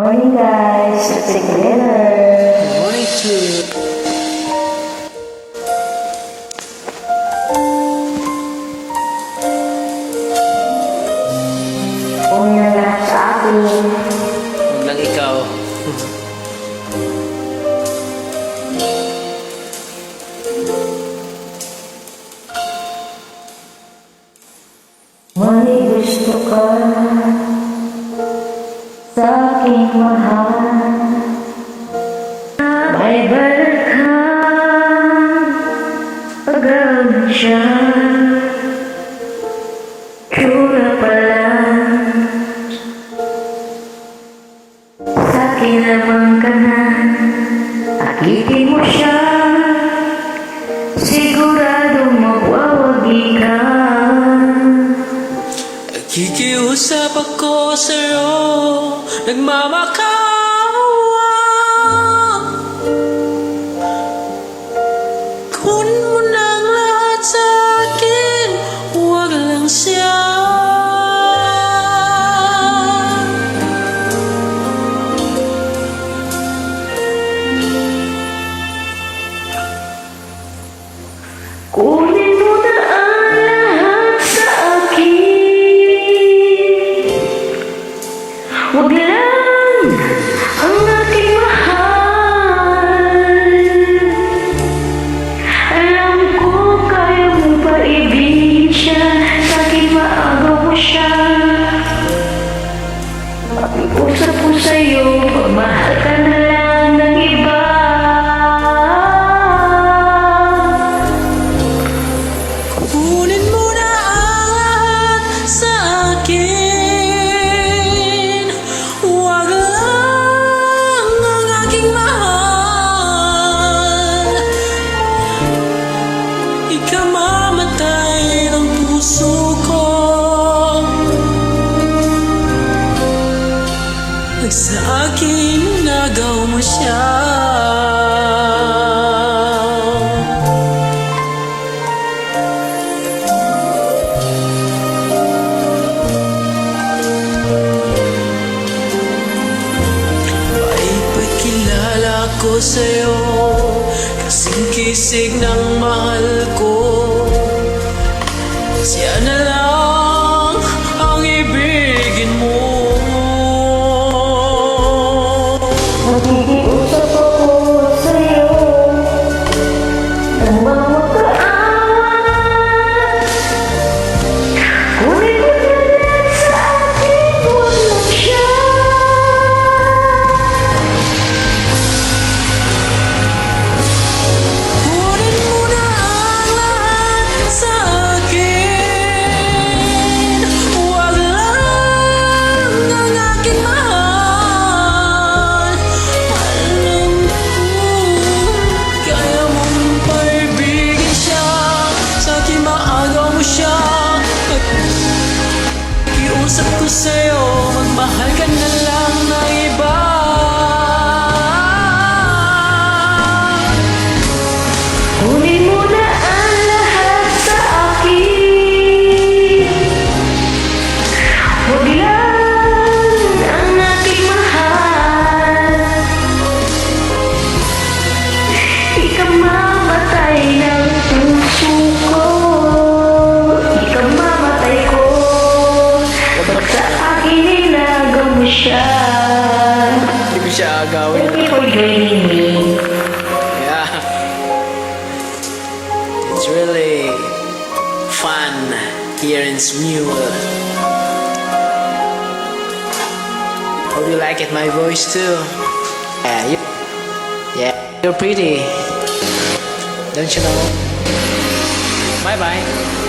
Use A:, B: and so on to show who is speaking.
A: Morning guys, let's take dinner.
B: Morning to
A: Una na lahat sa akin.
B: Huwag lang ikaw.
A: May gusto ka
B: Kikiusap ako sa'yo Nagmamakawa. Kunin mo ang lahat sa akin Huwag lang siya
A: sa'yo
B: sa akin nagaw mo siya. Ko sa'yo Kasing kisig ng mahal ko
A: Kunin
B: sa'yo Magmahal ka na lang na iba.
A: Kunin mo na ang lahat sa akin. Huwag lang ang aking mahal. Ikamamatay
B: Hindi ko siya
A: Thank you for joining me
B: Yeah. It's really fun here in Smule. Hope you like it, my voice too. Yeah, you, yeah, you're pretty. Don't you know? Bye bye.